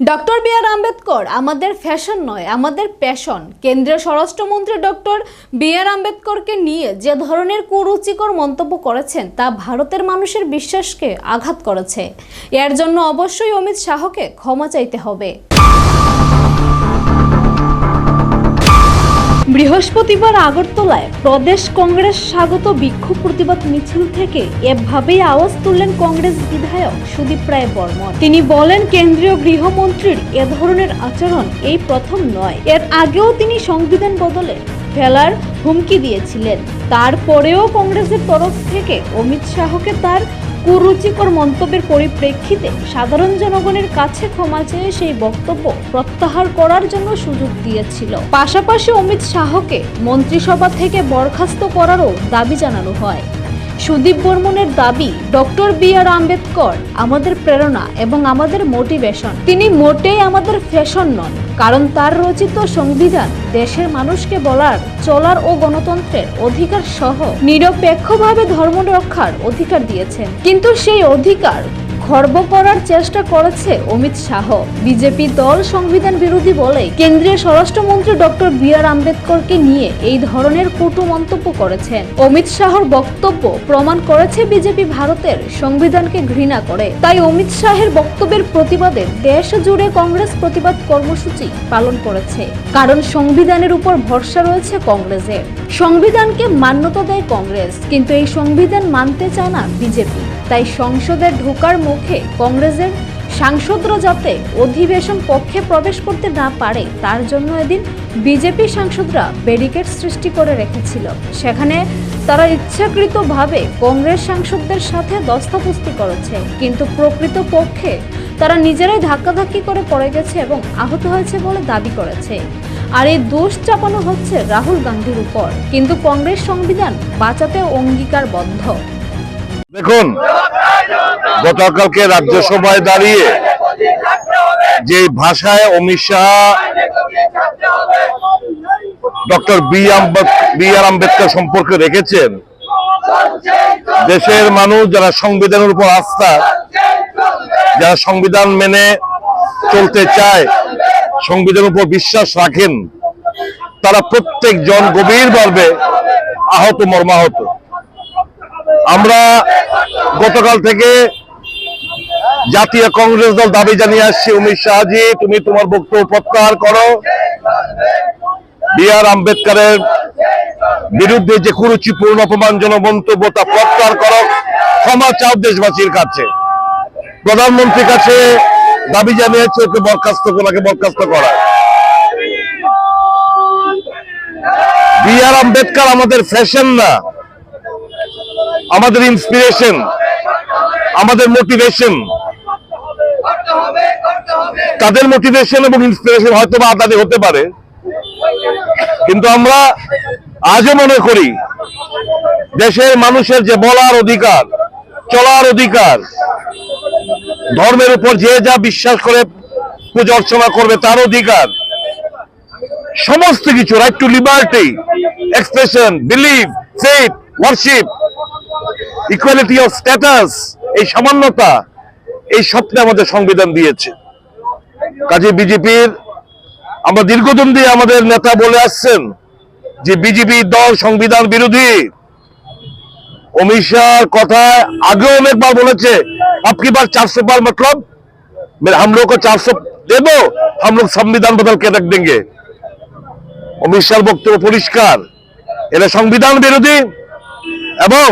Doctor B R Ambedkar, আমাদের fashion নয়, আমাদের প্যাশন কেন্দ্রীয় স্বরাষ্ট্রমন্ত্রী ডক্টর বি আর আম্বেদকরকে নিয়ে যে ধরনের কুরুচিকর মন্তব্য করেছেন, তা ভারতের মানুষের বিশ্বাসকে আঘাত করেছে। এর জন্য অবশ্যই অমিত শাহকে ক্ষমা চাইতে হবে। বৃহস্পতিবার আগরতলায় প্রদেশ কংগ্রেস স্বাগত বিক্ষোভ প্রতিবাদ মিছিল থেকে এভাবেই আওয়াজ তুললেন কংগ্রেস বিধায়ক সুদীপ রায় বর্মন। তিনি বলেন, কেন্দ্রীয় গৃহমন্ত্রীর এ ধরনের আচরণ এই প্রথম নয়। এর আগেও তিনি সংবিধান বদলে ফেলার হুমকি দিয়েছিলেন। তারপরেও কংগ্রেসের তরফ থেকে অমিত শাহকে তার কুরুচিকর মন্তব্যের পরিপ্রেক্ষিতে সাধারণ জনগণের কাছে ক্ষমা চেয়ে সেই বক্তব্য প্রত্যাহার করার জন্য সুযোগ দিয়েছিল। পাশাপাশি অমিত শাহকে মন্ত্রিসভা থেকে বরখাস্ত করারও দাবি জানানো হয়। সুদীপ বর্মনের দাবি, ডক্টর বি আর আম্বেদকর আমাদের প্রেরণা এবং আমাদের মোটিভেশন। তিনি মোটেই আমাদের ফ্যাশন নন, কারণ তার রচিত সংবিধান দেশের মানুষকে বলার, চলার ও গণতন্ত্রের অধিকার সহ নিরপেক্ষভাবে ধর্ম রক্ষার অধিকার দিয়েছেন। কিন্তু সেই অধিকার খর্ব করার চেষ্টা করেছে অমিত শাহ। বিজেপি দল সংবিধান বিরোধী বলে কেন্দ্রীয় স্বরাষ্ট্রমন্ত্রী ডক্টর বি আর আম্বেদকরকে নিয়ে এই ধরনের কটু মন্তব্য করেছেন। অমিত শাহর বক্তব্য প্রমাণ করেছে বিজেপি ভারতের সংবিধানকে ঘৃণা করে। তাই অমিত শাহের বক্তব্যের প্রতিবাদে দেশ জুড়ে কংগ্রেস প্রতিবাদ কর্মসূচি পালন করেছে। কারণ সংবিধানের উপর ভরসা রয়েছে কংগ্রেসের। সংবিধানকে মান্যতা দেয় কংগ্রেস, কিন্তু এই সংবিধান মানতে চায় না বিজেপি। তাই সংসদে ঢোকার মুখে কংগ্রেসের সাংসদরা যাতে অধিবেশন কক্ষে প্রবেশ করতে না পারে, তার জন্য এদিন বিজেপি সাংসদরা ব্যারিকেড সৃষ্টি করে রেখেছিল। সেখানে তারা ইচ্ছাকৃতভাবে কংগ্রেস সাংসদদের সাথে দস্তাপুস্তি করেছে, কিন্তু প্রকৃত পক্ষে তারা নিজেরাই ধাক্কাধাক্কি করে পড়ে গেছে এবং আহত হয়েছে বলে দাবি করেছে। আর এই দোষ চাপানো হচ্ছে রাহুল গান্ধীর উপর, কিন্তু কংগ্রেস সংবিধান বাঁচাতে অঙ্গীকারবদ্ধ। দেখুন, গতকালকে রাজ্যসভায় দাঁড়িয়ে যে ভাষায় Amit Shah, doctor B B R Ambedkar সম্পর্কে রেখেছেন, দেশের মানুষ যারা সংবিধানের উপর আস্থা, যারা সংবিধান মেনে চলতে চায়, সংবিধানের উপর বিশ্বাস রাখেন, তারা প্রত্যেকজন গভীরভাবে আহত, মর্মাহত। আমরা গতকাল থেকে জাতীয় কংগ্রেস দল দাবি জানিয়ে আসছি অমিত শাহজি, তুমি তোমার বক্তব্য প্রত্যাহার করো। বি আর আম্বেদকরের বিরুদ্ধে যে কুরুচিপূর্ণ অপমানজনক মন্তব্য তা প্রত্যাহার করো, ক্ষমা চাও দেশবাসীর কাছে। প্রধানমন্ত্রীর কাছে দাবি জানিয়েছে ওকে বরখাস্ত ওনাকে বরখাস্ত করা বি আর আম্বেদকর আমাদের ফ্যাশন না। আমাদের ইন্সপিরেশন আমাদের মোটিভেশন তাদের মোটিভেশন এবং ইন্সপিরেশন হয়তো বা আলাদা হতে পারে। কিন্তু আমরা আজও মনে করি, দেশের মানুষের যে বলার অধিকার, চলার অধিকার, ধর্মের উপর যে যা বিশ্বাস করে পূজা অর্চনা করবে তার অধিকার, সমস্ত কিছু right to liberty expression believe faith worship equality of status এই সামান্যতা এই স্বপ্নে আমাদের সংবিধান দিয়েছে কাজে বিজেপির আমরা দীর্ঘদিন দিয়ে আমাদের নেতা বলে আসছেন যে বিজেপি দল সংবিধান বিরোধী অমিত শাহর কথা আগেও অনেকবার বলেছে আপকি বার চারশো বার মতলব मेरे हम लोग को चार सौ दे दो हम लोग संविधान बदल के रख देंगे অমিত শাহর বক্তব্য পরিষ্কার এরা সংবিধান বিরোধী এবং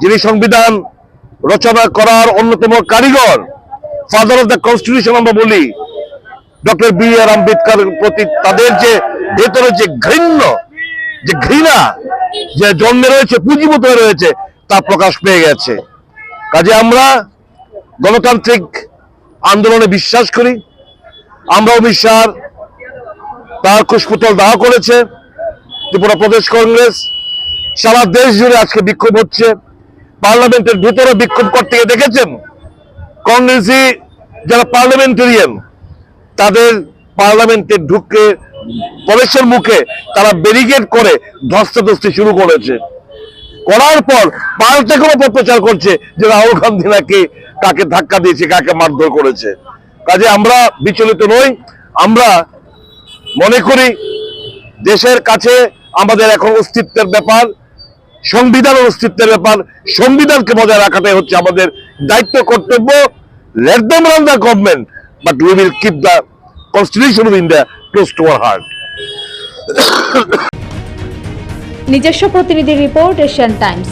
যিনি সংবিধান রচনা করার অন্যতম কারিগর ফাদার অফ দ্য কনস্টিটিউশন আমরা বলি, ডক্টর বি আর আম্বেদকর প্রতি তাদের যে ভেতরে যে ঘৃণ্য, যে ঘৃণা, যে জন্মে রয়েছে, পুঁজিভূত রয়েছে, তা প্রকাশ পেয়ে গেছে। কাজে আমরা গণতান্ত্রিক আন্দোলনে বিশ্বাস করি। আমরা অমিত শাহ তার কুশপুতল দাহ করেছে। ত্রিপুরা প্রদেশ কংগ্রেস, সারা দেশ জুড়ে আজকে বিক্ষোভ হচ্ছে। পার্লামেন্টের ভিতরে বিক্ষোভ করতে গিয়ে দেখেছেন? কংগ্রেসি যারা পার্লামেন্টেরিয়ান, তাদের পার্লামেন্টে ঢুকে প্রবেশের মুখে তারা ব্যারিকেড করে ধস্তাধস্তি শুরু করেছে। করার পর পাল্টে কোনো প্রচার করছে যে রাহুল গান্ধী নাকি কাকে ধাক্কা দিয়েছে, কাকে মারধর করেছে। কাজে আমরা বিচলিত নই, আমরা মনে করি দেশের কাছে আমাদের এখন অস্তিত্বের ব্যাপার সংবিধানের অস্তিত্বের ব্যাপার, সংবিধানকে বজায় রাখাটাই হচ্ছে আমাদের দায়িত্ব, কর্তব্য let them run the government but we will keep the constitution of India close to our heart নিজস্ব প্রতিনিধি রিপোর্ট এশিয়ান টাইমস